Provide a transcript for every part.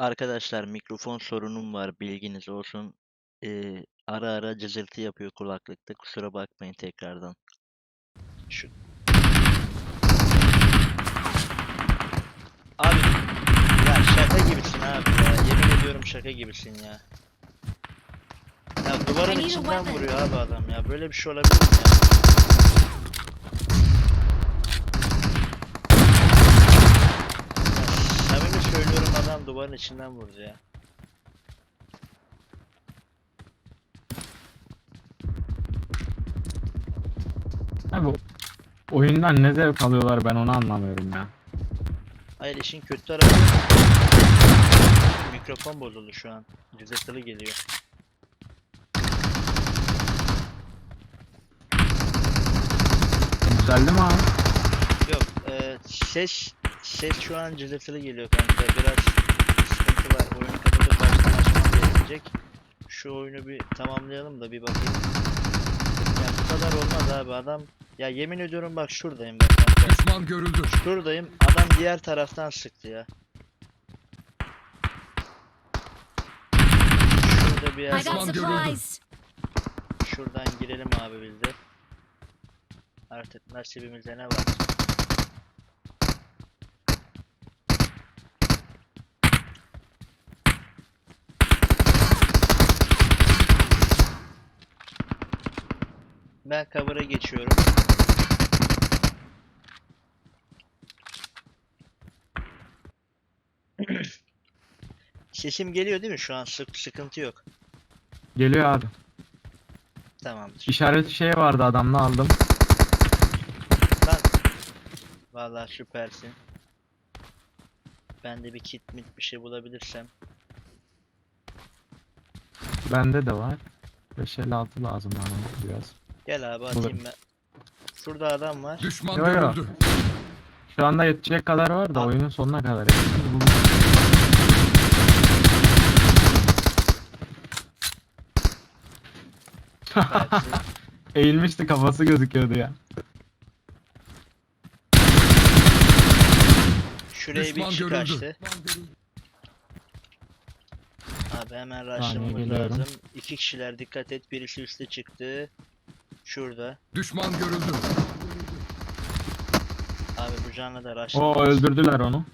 Arkadaşlar mikrofon sorunum var bilginiz olsun. Ee, ara ara cızırtı yapıyor kulaklıkta kusura bakmayın tekrardan. Şu... Abi ya şaka gibisin abi ya yemin ediyorum şaka gibisin ya. Ya duvarın içinden vuruyor abi adam ya böyle bir şey olabilir mi ya? duvarın içinden vurdu ya. Abi oyundan ne zevk alıyorlar ben onu anlamıyorum ya. Hayır işin kötü tarafı mikrofon bozuldu şu an. Cızırtılı geliyor. Güzeldi mi abi? Yok, e, ses ses şu an cızırtılı geliyor kanka. Biraz gelecek. Şu oyunu bir tamamlayalım da bir bakayım. Ya bu kadar olmaz abi adam. Ya yemin ediyorum bak şuradayım bak. Düşman görüldü. Şuradayım. Adam diğer taraftan sıktı ya. Şurada bir yer. Düşman görüldü. Şuradan girelim abi biz de. Artık nasibimize ne var? Ben cover'a geçiyorum. Sesim geliyor değil mi şu an? Sık sıkıntı yok. Geliyor abi. Tamamdır. İşaret şey vardı adamla aldım. Lan. Vallahi süpersin. Ben de bir kit mit bir şey bulabilirsem. Bende de var. 5 56 lazım bana biraz. Gel abi atayım ben. Şurada adam var. Düşman Yo, yo. Şu anda yetecek kadar var da oyunun sonuna kadar. Eğilmişti kafası gözüküyordu ya. Şuraya bir Düşman kişi Abi hemen Saniye lazım. İki kişiler dikkat et. Birisi üstte çıktı. Şurada. Düşman görüldü. Abi bu canlı da araçlar. Oo öldürdüler onu.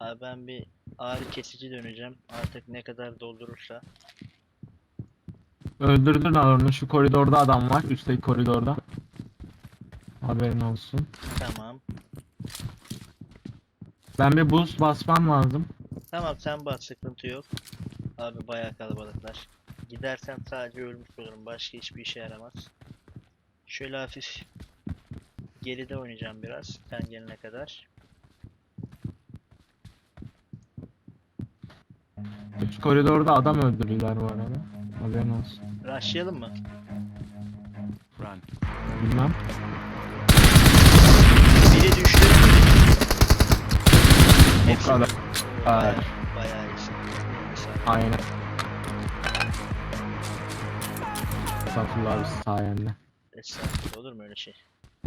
Abi ben bir ağrı kesici döneceğim. Artık ne kadar doldurursa. Öldürdüler onu. Şu koridorda adam var. Üstteki koridorda. Haberin olsun. Tamam. Ben bir boost basmam lazım. Tamam sen bas sıkıntı yok. Abi bayağı kalabalıklar. Gidersem sadece ölmüş olurum. Başka hiçbir işe yaramaz. Şöyle hafif geride oynayacağım biraz. Sen gelene kadar. Üst koridorda adam öldürdüler bu arada. Haberin olsun. Rushlayalım mı? Run. Bilmem. Biri düştü. O. Bayağı, bayağı iyisin. Aynen. Estağfurullah abi sayende. Estağfurullah olur mu öyle şey?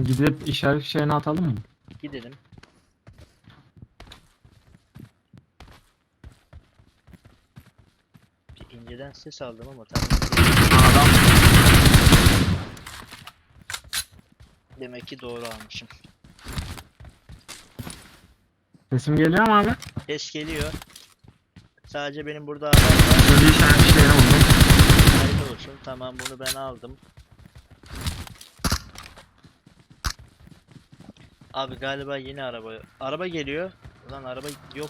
Gidip işaret şeyini atalım mı? Gidelim. Bir inceden ses aldım ama tam adam. Demek ki doğru almışım. Sesim geliyor mu abi? Ses geliyor. Sadece benim burada Böyle işaret olsun. Tamam bunu ben aldım. Abi galiba yeni araba. Araba geliyor. Ulan araba yok.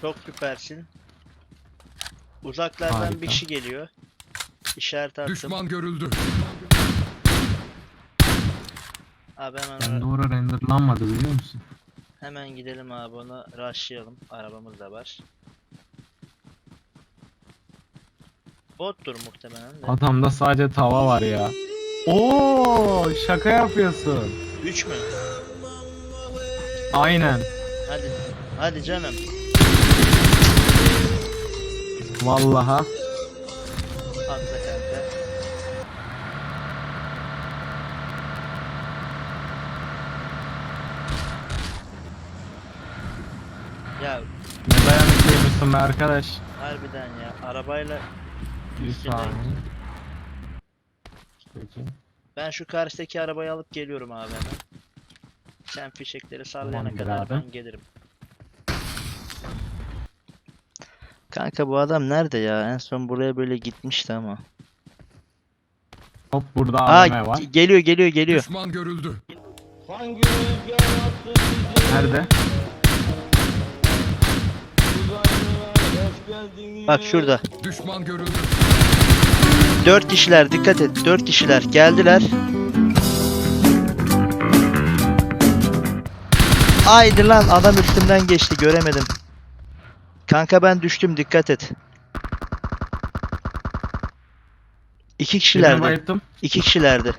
Çok süpersin. Uzaklardan Harika. bir kişi geliyor. İşaret attım. Düşman görüldü. Abi hemen Ben ara- renderlanmadı biliyor musun? Hemen gidelim abi onu rushlayalım. Arabamız da var. Bottur muhtemelen de. Adamda sadece tava var ya. Oo şaka yapıyorsun. 3 mü? Aynen. Hadi. Hadi canım. Vallaha. Atla Ya Ne dayanıklıymışsın be arkadaş. harbiden ya arabayla Bir Üstünden- saniye. Peki. ben şu karşıdaki arabayı alıp geliyorum abi hemen. Sen fişekleri sallayana Tamamdır kadar ben gelirim. Kanka bu adam nerede ya? En son buraya böyle gitmişti ama. Hop burada Aa AVM var. ge- geliyor geliyor geliyor. Düşman görüldü. Nerede? Bak şurada. Düşman görüldü. Dört kişiler dikkat et. Dört kişiler geldiler. Haydi lan adam üstümden geçti göremedim. Kanka ben düştüm dikkat et. İki kişilerdi. İki kişilerdi.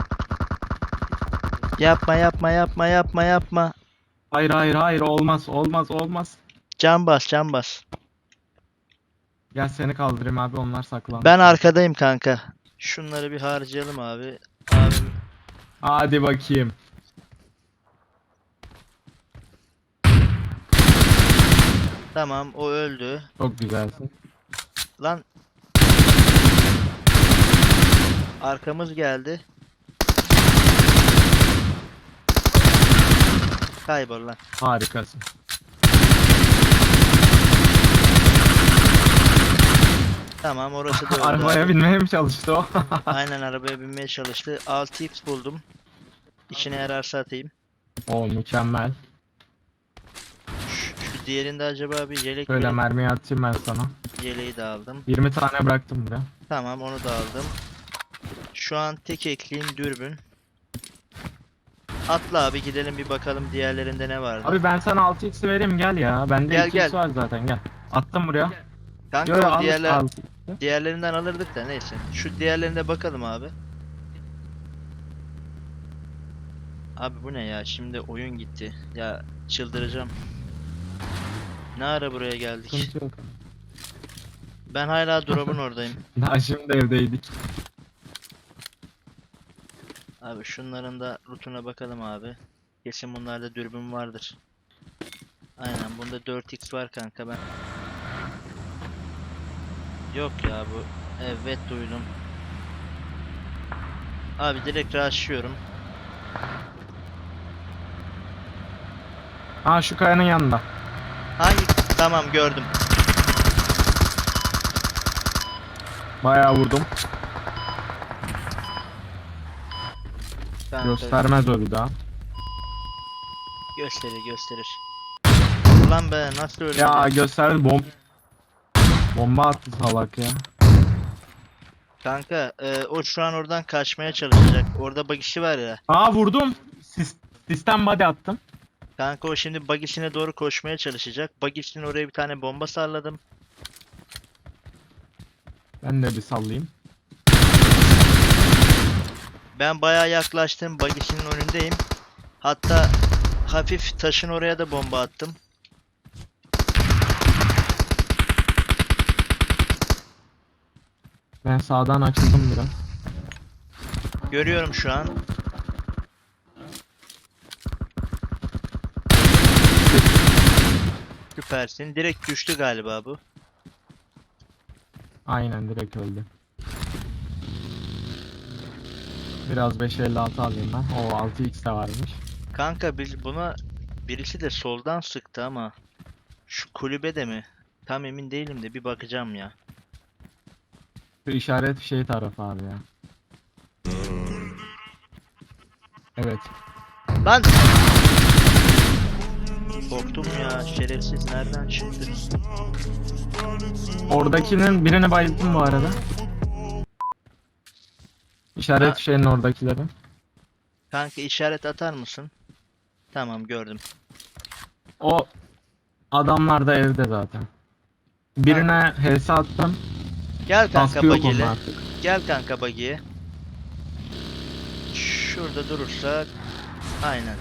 Yapma yapma yapma yapma yapma. Hayır hayır hayır olmaz olmaz olmaz. Can bas can bas. Gel seni kaldırayım abi onlar saklandı. Ben arkadayım kanka. Şunları bir harcayalım abi. Abim Hadi bakayım. tamam o öldü. Çok güzelsin. Lan. Arkamız geldi. Kaybol lan. Harikasın. Tamam orası da öldü Arabaya abi. binmeye mi çalıştı o? Aynen arabaya binmeye çalıştı. 6x buldum. İşine yararsa atayım. o mükemmel. Şu, şu diğerinde acaba bir yelek Böyle mi? mermiyi atayım ben sana. Yeleği de aldım. 20 tane bıraktım buraya. Tamam onu da aldım. Şu an tek ekliğim dürbün. Atla abi gidelim bir bakalım diğerlerinde ne vardı. Abi ben sana 6x vereyim gel ya. Bende Gel, 2x gel. var zaten gel. Attım buraya. Kanka Yo, yo, o al- diğerler, al. Diğerlerinden alırdık da neyse. Şu diğerlerine bakalım abi. Abi bu ne ya? Şimdi oyun gitti. Ya çıldıracağım. Ne ara buraya geldik? Sıkıntı yok. Ben hala drop'un oradayım. Daha şimdi evdeydik. Abi şunların da lootuna bakalım abi. Kesin bunlarda dürbün vardır. Aynen bunda 4x var kanka ben. Yok ya bu. Evet duydum. Abi direkt rushlıyorum. Ha şu kayanın yanında. Hangi? Tamam gördüm. Bayağı vurdum. Kanka, Göstermez o bir daha. gösterir gösterir. Ulan be nasıl öldü? Ya gösterdi bom bomba attı salak ya. Kanka e, o şu an oradan kaçmaya çalışacak. Orada bagişi var ya. Aa vurdum. Sis- Sistem body attım. Kanka o şimdi bagişine doğru koşmaya çalışacak. Bagişinin oraya bir tane bomba salladım. Ben de bir sallayayım. Ben bayağı yaklaştım. Bagişinin önündeyim. Hatta hafif taşın oraya da bomba attım. Ben sağdan açıldım biraz. Görüyorum şu an. Süpersin. Direkt düştü galiba bu. Aynen direkt öldü. Biraz 556 alayım ben. O 6x de varmış. Kanka biz buna birisi de soldan sıktı ama şu kulübede mi? Tam emin değilim de bir bakacağım ya. Şu işaret şey tarafı abi ya. Evet. Lan! Korktum ya şerefsiz nereden çıktı? Oradakinin birini bayılttım bu arada. İşaret Ha. şeyin oradakileri. Kanka işaret atar mısın? Tamam gördüm. O adamlar da evde zaten. Birine HS attım. Gel kanka Baskı yok artık. Gel kanka bagiye. Şurada durursak aynen.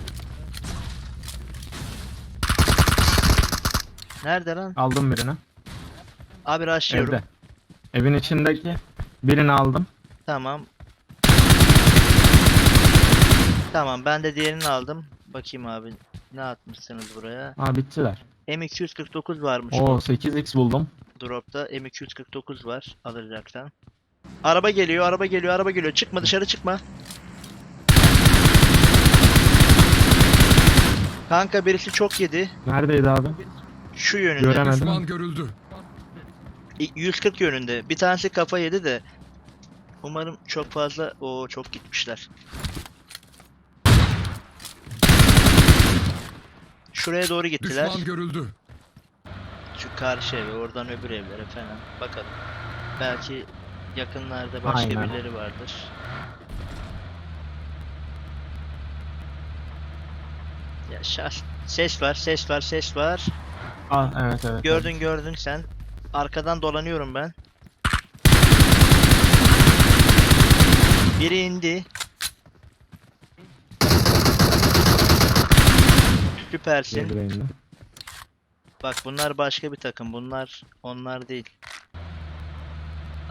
Nerede lan? Aldım birini. Abi rushlıyorum. Evde. Evin içindeki birini aldım. Tamam. Tamam ben de diğerini aldım. Bakayım abi ne atmışsınız buraya. Ha bittiler. M249 varmış Oo 8x buldum. Dropta. M249 var alacaksan. Araba geliyor, araba geliyor, araba geliyor. Çıkma dışarı çıkma. Kanka birisi çok yedi. Neredeydi abi? Şu yönünde. Göremedim. Düşman görüldü. İ- 140 yönünde. Bir tanesi kafa yedi de. Umarım çok fazla o çok gitmişler. Şuraya doğru gittiler. Düşman görüldü. Şu karşı eve, oradan öbür evlere falan. Bakalım. Belki yakınlarda başka Aynen. birileri vardır. Ya şahs ses var, ses var, ses var. Aa, evet evet. Gördün gördün sen. Arkadan dolanıyorum ben. Biri indi. Süpersin. Bak bunlar başka bir takım. Bunlar onlar değil.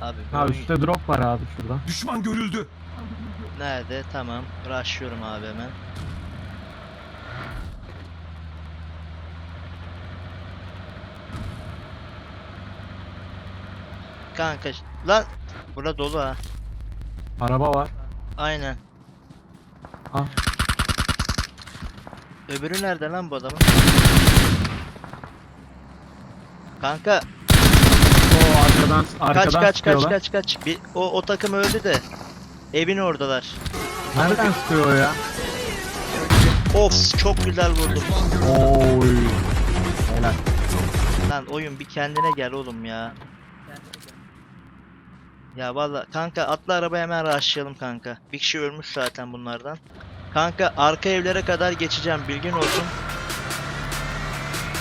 Abi Ha üstte drop var abi şurada. Düşman görüldü. nerede? Tamam. Rushlıyorum abi hemen. Kanka ş- lan bura dolu ha. Araba var. Aynen. Ah. Öbürü nerede lan bu adamın? Kanka Oo arkadan arkadan kaç kaç kaç sıkıyorlar. kaç kaç. Bir, o, o takım öldü de. Evin oradalar. Nereden sıkıyor o ya? Of çok güzel vurdum. Oy. Helal. Lan oyun bir kendine gel oğlum ya. Ya valla kanka atla arabaya hemen rushlayalım kanka. Bir kişi ölmüş zaten bunlardan. Kanka arka evlere kadar geçeceğim bilgin olsun.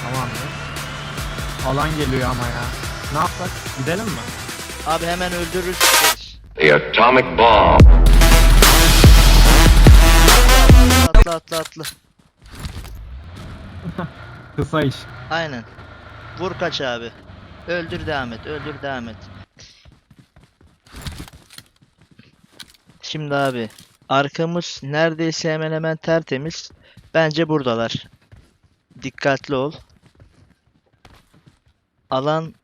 Tamam? Alan geliyor ama ya. Ne yapsak? Gidelim mi? Abi hemen öldürürüz. The atomic bomb. Atla atla atla. Kısa iş. Aynen. Vur kaç abi. Öldür devam et. Öldür devam et. Şimdi abi arkamız neredeyse hemen hemen tertemiz. Bence buradalar. Dikkatli ol. Alan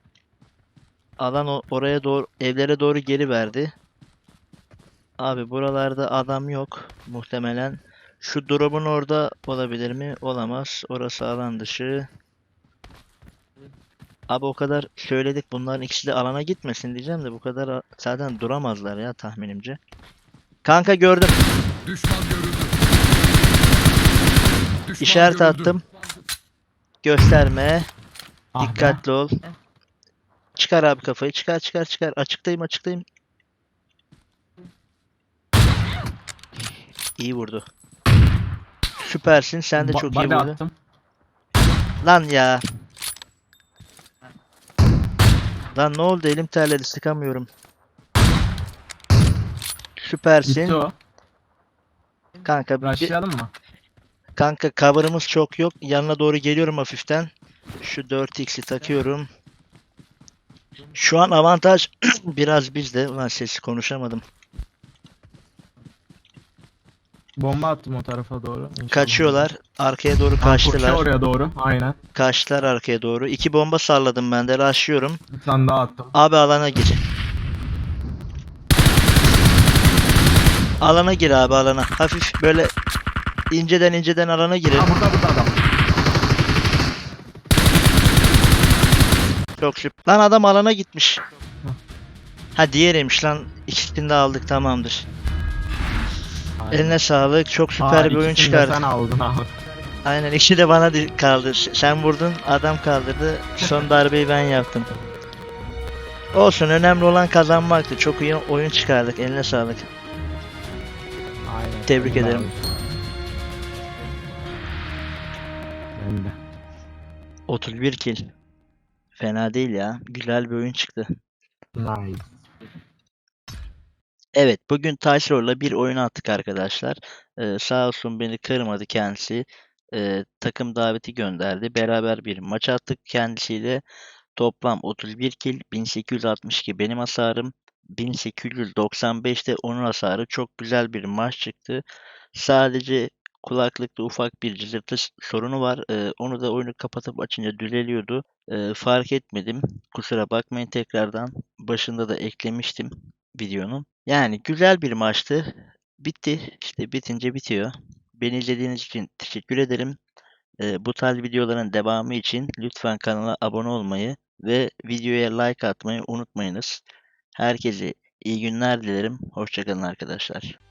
alan oraya doğru evlere doğru geri verdi. Abi buralarda adam yok muhtemelen. Şu drop'un orada olabilir mi? Olamaz. Orası alan dışı. Abi o kadar söyledik bunların ikisi de alana gitmesin diyeceğim de bu kadar zaten duramazlar ya tahminimce. Kanka gördüm. Düşman görüldü. Düşman İşaret görüldü. attım. Gösterme. Ah be. Dikkatli ol. Çıkar abi kafayı. Çıkar çıkar çıkar. Açıktayım açıktayım. İyi vurdu. Süpersin. Sen de Ba- çok iyi vurdun. attım. Lan ya. Lan ne oldu? Elim terledi. Sıkamıyorum. Süpersin. Gitti o. Kanka bir- Rushlayalım mı? Kanka cover'ımız çok yok. Yanına doğru geliyorum hafiften. Şu 4x'i takıyorum. Şu an avantaj biraz bizde. Ulan sesi konuşamadım. Bomba attım o tarafa doğru. İnşallah. Kaçıyorlar. Arkaya doğru kaçtılar. oraya doğru. Aynen. Kaçtılar arkaya doğru. İki bomba salladım ben de. Rushlıyorum. Bir tane daha attım. Abi alana gir. Alana gir abi alana. Hafif böyle inceden inceden alana girelim. Ha burada burada adam. Çok şık. Lan adam alana gitmiş. Ha diğeriymiş lan. İkisini de aldık tamamdır. Aynen. Eline sağlık. Çok süper Aa, bir oyun ikisini de çıkardı. Sen aldın abi. Aynen ikisi de bana kaldı. Sen vurdun adam kaldırdı. Son darbeyi ben yaptım. Olsun önemli olan kazanmaktı. Çok iyi oyun çıkardık. Eline sağlık. Aynen. Tebrik ederim. Ben de. 31 kill. Fena değil ya. Güzel bir oyun çıktı. Nice. Evet, bugün Taşrol'la bir oyun attık arkadaşlar. Ee, sağ olsun beni kırmadı kendisi. Ee, takım daveti gönderdi. Beraber bir maç attık kendisiyle. Toplam 31 kill, 1862 benim hasarım, 1895 de onun hasarı. Çok güzel bir maç çıktı. Sadece kulaklıkta ufak bir cızırtı sorunu var. Ee, onu da oyunu kapatıp açınca düzeliyordu. Ee, fark etmedim. Kusura bakmayın tekrardan. Başında da eklemiştim videonun. Yani güzel bir maçtı. Bitti. İşte bitince bitiyor. Beni izlediğiniz için teşekkür ederim. Ee, bu tarz videoların devamı için lütfen kanala abone olmayı ve videoya like atmayı unutmayınız. Herkese iyi günler dilerim. Hoşçakalın arkadaşlar.